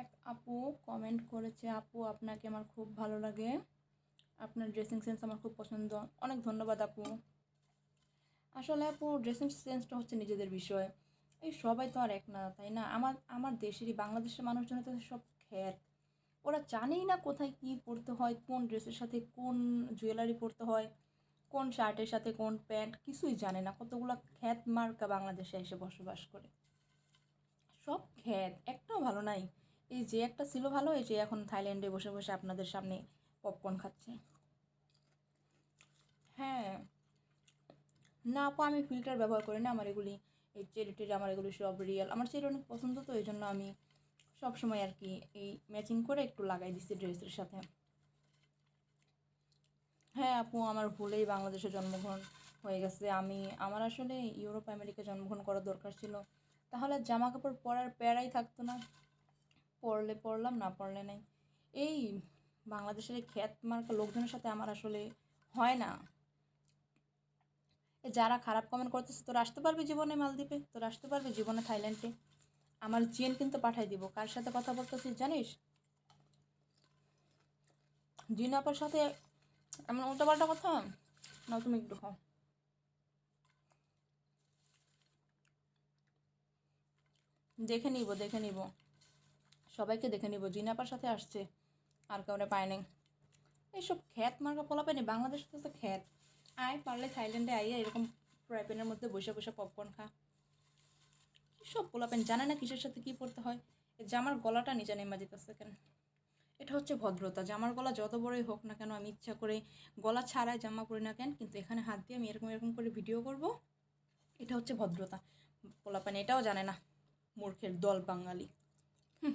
এক আপু কমেন্ট করেছে, আপু, আপনাকে আমার খুব ভালো লাগে। আপনার ড্রেসিং সেন্স আমার খুব পছন্দ। অনেক ধন্যবাদ আপু। আসলে আপু ড্রেসিং সেন্সটা হচ্ছে নিজেদের বিষয়। এই সবাই তো আর এক না, তাই না? আমার আমার দেশেরই, বাংলাদেশের মানুষজন তো সব খ্যাত। ওরা জানেই না কোথায় কী পরতে হয়, কোন ড্রেসের সাথে কোন জুয়েলারি পরতে হয়, কোন শার্টের সাথে কোন প্যান্ট, কিছুই জানে না। কতগুলো খ্যাত মার্কা বাংলাদেশে এসে বসবাস করে। সব খ্যাত, একটাও ভালো নাই। এই যে একটা ছিল ভালো, এই যে এখন থাইল্যান্ডে বসে বসে আপনাদের সামনে পপকর্ন খাচ্ছে। হ্যাঁ। না আপু, আমি ফিল্টার ব্যবহার করি না, আমার এগুলি, এই চেরিটির আমার এগুলি সব রিয়েল আমার চেরি অনেক পছন্দ তো, এই জন্য আমি সব সময় আর কি এই ম্যাচিং করে একটু লাগাই দিচ্ছি ড্রেসের সাথে। হ্যাঁ আপু, আমার ভুলেই বাংলাদেশে জন্মগ্রহণ হয়ে গেছে। আমি, আমার আসলে ইউরোপ আমেরিকা জন্মগ্রহণ করার দরকার ছিল। তাহলে জামা কাপড় পরার প্যারাই থাকতো না। পরলে পড়লাম, না পড়লে নাই। এই বাংলাদেশের খ্যাত মার্কা লোকজনের সাথে আমার আসলে হয় না। যারা খারাপ কমেন্ট করতেছে, তোরা আসতে পারবি জীবনে মালদ্বীপে? তোরা আসতে পারবি জীবনে থাইল্যান্ডে? আমার জিএন কিন্তু পাঠাই দিব। কার সাথে কথা বলতেছিস জানিস? জিন আপার সাথে এমন উল্টাপাল্টা কথা? না, তুমি একটু খাও দেখে নিব দেখে নিব। সবাইকে দেখে নিব, জিনাপার সাথে আসছে। আর কাউরে পায় নাই। এইসব খ্যাত মার্কা পোলা পায়নি বাংলাদেশ তো খ্যাত। আয়, পারলে থাইল্যান্ডে আইয়া এরকম ফ্রাই প্যানের মধ্যে বসে বসে পপকর্ন খা। সব পোলাপেন, জানে না কিসের সাথে কী পড়তে হয়? জামার গলাটা নিচে নেমা যেতেছে কেন? এটা হচ্ছে ভদ্রতা, জামার গলা যত বড়ই হোক না কেন, আমি ইচ্ছা করে গলা ছাড়াই জামা পরি না কেন, কিন্তু এখানে হাত দিয়ে আমি এরকম এরকম করে ভিডিও করব। এটা হচ্ছে ভদ্রতা। পোলাপান এটাও জানে না, মূর্খের দল বাঙালি। হুম।